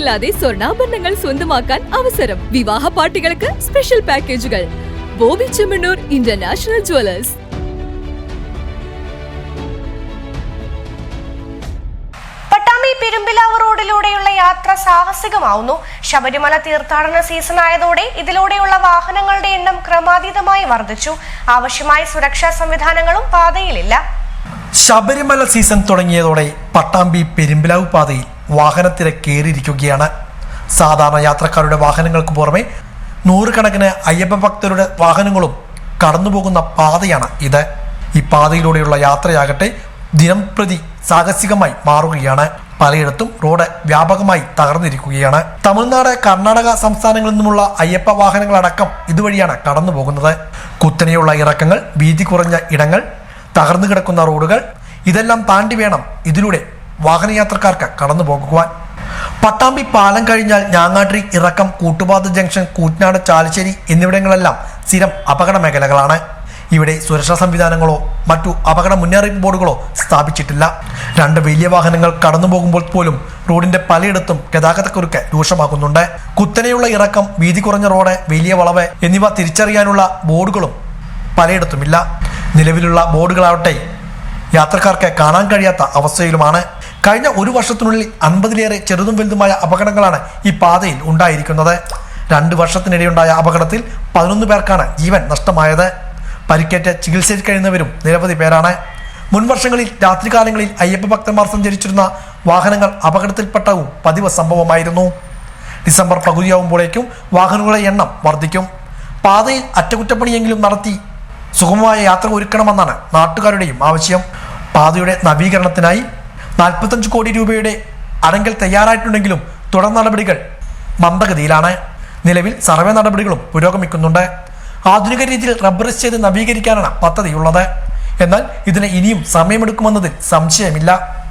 പണിക്കൂലിയില്ലാതെ സ്വർണാഭരണങ്ങൾ സ്വന്തമാക്കാൻ അവസരം. വിവാഹ പാർട്ടികൾക്ക് സ്പെഷ്യൽ പാക്കേജുകൾ ബോബി ചെമ്മണ്ണൂർ ഇന്റർനാഷണൽ ജുവലേഴ്സ് പട്ടാമ്പി പെരുമ്പിലാവ് റോഡിലൂടെയുള്ള യാത്ര സാഹസികമാവുന്നു. ശബരിമല തീർത്ഥാടന സീസൺ ആയതോടെ ഇതിലൂടെയുള്ള വാഹനങ്ങളുടെ എണ്ണം ക്രമാതീതമായി വർദ്ധിച്ചു. ആവശ്യമായ സുരക്ഷാ സംവിധാനങ്ങളും പാതയിലില്ല. ശബരിമല സീസൺ തുടങ്ങിയതോടെ പട്ടാമ്പി പെരുമ്പിലാവ് പാതയിൽ വാഹനത്തിരക്കേറിയിരിക്കുകയാണ് സാധാരണ യാത്രക്കാരുടെ വാഹനങ്ങൾക്ക് പുറമെ നൂറുകണക്കിന് അയ്യപ്പ ഭക്തരുടെ വാഹനങ്ങളും കടന്നുപോകുന്ന പാതയാണ് ഇത്. ഈ പാതയിലൂടെയുള്ള യാത്രയാകട്ടെ ദിനം പ്രതി സാഹസികമായി മാറുകയാണ്. പലയിടത്തും റോഡ് വ്യാപകമായി തകർന്നിരിക്കുകയാണ്. തമിഴ്നാട് കർണാടക സംസ്ഥാനങ്ങളിൽ നിന്നുമുള്ള അയ്യപ്പ വാഹനങ്ങളടക്കം ഇതുവഴിയാണ് കടന്നു പോകുന്നത് കുത്തനെയുള്ള ഇറക്കങ്ങൾ വീതി കുറഞ്ഞ ഇടങ്ങൾ തകർന്നു കിടക്കുന്ന റോഡുകൾ ഇതെല്ലാം താണ്ടി വേണം ഇതിലൂടെ വാഹനയാത്രക്കാർക്ക് കടന്നു പോകുവാൻ. പട്ടാമ്പി പാലം കഴിഞ്ഞാൽ ഞാങ്ങാട്രി ഇറക്കം കൂട്ടുപാത ജംഗ്ഷൻ കൂറ്റനാട് ചാലശ്ശേരി എന്നിവിടങ്ങളെല്ലാം സ്ഥിരം അപകട മേഖലകളാണ്. ഇവിടെ സുരക്ഷാ സംവിധാനങ്ങളോ മറ്റു അപകട മുന്നറിയിപ്പ് ബോർഡുകളോ സ്ഥാപിച്ചിട്ടില്ല. രണ്ട് വലിയ വാഹനങ്ങൾ കടന്നു പോകുമ്പോൾ പോലും റോഡിന്റെ പലയിടത്തും ഗതാഗതക്കുരുക്ക് രൂക്ഷമാകുന്നുണ്ട്. കുത്തനെയുള്ള ഇറക്കം വീതി കുറഞ്ഞ റോഡ് വലിയ വളവ് എന്നിവ തിരിച്ചറിയാനുള്ള ബോർഡുകളും പലയിടത്തുമില്ല. നിലവിലുള്ള ബോർഡുകളാവട്ടെ യാത്രക്കാർക്ക് കാണാൻ കഴിയാത്ത അവസ്ഥയിലുമാണ്. കഴിഞ്ഞ ഒരു വർഷത്തിനുള്ളിൽ അൻപതിലേറെ ചെറുതും വലുതുമായ അപകടങ്ങളാണ് ഈ പാതയിൽ ഉണ്ടായിരിക്കുന്നത്. രണ്ട് വർഷത്തിനിടെയുണ്ടായ അപകടത്തിൽ പതിനൊന്ന് പേർക്കാണ് ജീവൻ നഷ്ടമായത്. പരിക്കേറ്റ് ചികിത്സയിൽ കഴിയുന്നവരും നിരവധി പേരാണ്. മുൻ വർഷങ്ങളിൽ രാത്രികാലങ്ങളിൽ അയ്യപ്പ ഭക്തന്മാർ സഞ്ചരിച്ചിരുന്ന വാഹനങ്ങൾ അപകടത്തിൽപ്പെട്ടവും പതിവ് സംഭവമായിരുന്നു. ഡിസംബർ പകുതിയാവുമ്പോഴേക്കും വാഹനങ്ങളുടെ എണ്ണം വർദ്ധിക്കും. പാതയിൽ അറ്റകുറ്റപ്പണിയെങ്കിലും നടത്തി സുഗമമായ യാത്ര ഒരുക്കണമെന്നാണ് നാട്ടുകാരുടെയും ആവശ്യം. പാതയുടെ നവീകരണത്തിനായി നാൽപ്പത്തഞ്ച് കോടി രൂപയുടെ അടങ്കൽ തയ്യാറായിട്ടുണ്ടെങ്കിലും തുടർ നടപടികൾ മന്ദഗതിയിലാണ്. നിലവിൽ സർവേ നടപടികളും പുരോഗമിക്കുന്നുണ്ട്. ആധുനിക രീതിയിൽ റബ്ബറിസ് ചെയ്ത് നവീകരിക്കാനാണ് പദ്ധതിയുള്ളത്. എന്നാൽ ഇതിന് ഇനിയും സമയമെടുക്കുമെന്നതിൽ സംശയമില്ല.